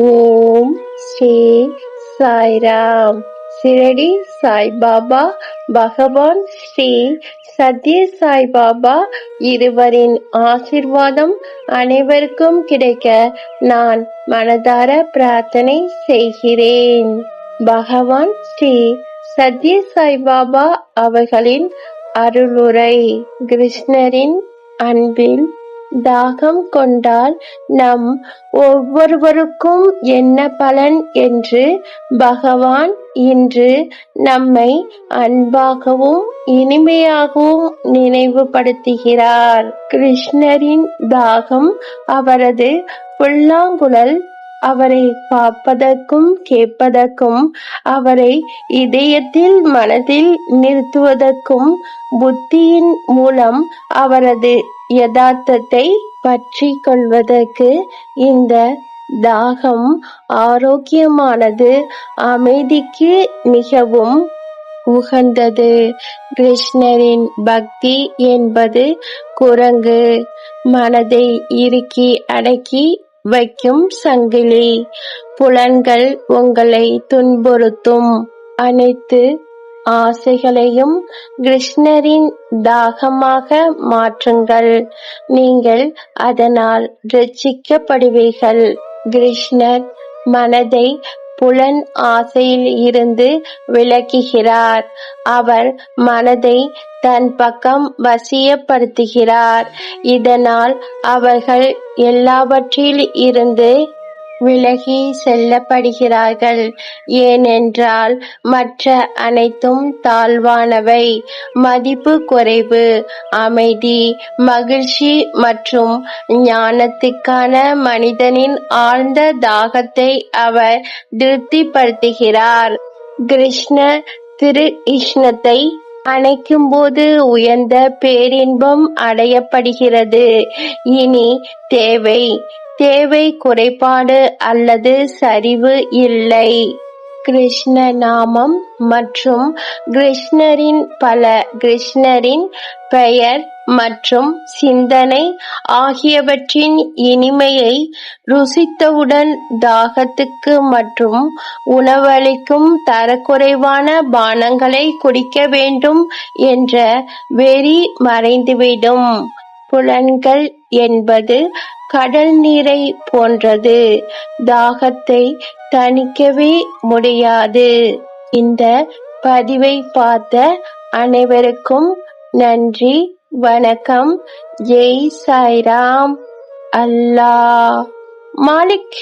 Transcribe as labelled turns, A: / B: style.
A: ஓம் ஸ்ரீ சாய்ராம் சிரடி சாய்பாபா பகவான் ஸ்ரீ சத்ய சாய்பாபா இருவரின் ஆசிர்வாதம் அனைவருக்கும் கிடைக்க நான் மனதார பிரார்த்தனை செய்கிறேன். பகவான் ஸ்ரீ சத்ய சாய்பாபா அவர்களின் அருளுரை கிருஷ்ணரின் அன்பில் தாகம் கொண்டால் நம் ஒவ்வொருவருக்கும் என்ன பலன் என்று பகவான் இன்று நம்மை அன்பாகவும் இனிமையாகவும் நினைவுபடுத்துகிறார். கிருஷ்ணரின் தாகம் அவரது புல்லாங்குழல் அவரை பார்ப்பதற்கும் கேட்பதற்கும் அவரை இதயத்தில் மனதில் நிறுத்துவதற்கும் புத்தியின் மூலம் அவரது யதார்த்தத்தை பற்றி கொள்வதற்கு இந்த தாகம் ஆரோக்கியமானது அமைதிக்கு மிகவும் உகந்தது. கிருஷ்ணரின் பக்தி என்பது குரங்கு மனதை இறுக்கி அடக்கி வைக்கும் சங்கிலி. புலன்கள் உங்களை துன்புறுத்தும் அனைத்து ஆசைகளையும் கிருஷ்ணரின் தாகமாக மாற்றுங்கள். நீங்கள் அதனால் ரட்சிக்கப்படுவீர்கள். கிருஷ்ணர் மனதை புலன் ஆசையில் இருந்து விளக்குகிறார் அவர் மனதை தன் பக்கம் வசியப்படுத்துகிறார். இதனால் அவர்கள் எல்லாவற்றில் இருந்து விலகி செல்லப்படுகிறார்கள். ஏனென்றால் மற்ற அனைத்தும் தாழ்வானவை. மதிப்பு குறைவு அமைதி மகிழ்ச்சி மற்றும் ஞானத்துக்கான மனிதனின் ஆழ்ந்த தாகத்தை அவர் திருப்திப்படுத்துகிறார். கிருஷ்ண திரு கிருஷ்ணத்தை அணைக்கும்போது உயர்ந்த பேரின்பம் அடையப்படுகிறது. இனி தேவை. தேவை குறைபாடு அல்லது சரிவு இல்லை. கிருஷ்ண நாமம் மற்றும் கிருஷ்ணரின் பல கிருஷ்ணரின் பெயர் மற்றும் சிந்தனை ஆகியவற்றின் இனிமையை ருசித்தவுடன் தாகத்துக்கு மற்றும் உணவளிக்கும் தரக்குறைவான பானங்களை குடிக்க வேண்டும் என்ற வெறி மறைந்துவிடும். புலன்கள் என்பது கடல் நீரை போன்றது. தாகத்தை தணிக்கவே முடியாது. இந்த பதிவை பார்த்த அனைவருக்கும் நன்றி வணக்கம். ஜெய் சாய்ராம். அல்லாஹ். மாலிக்.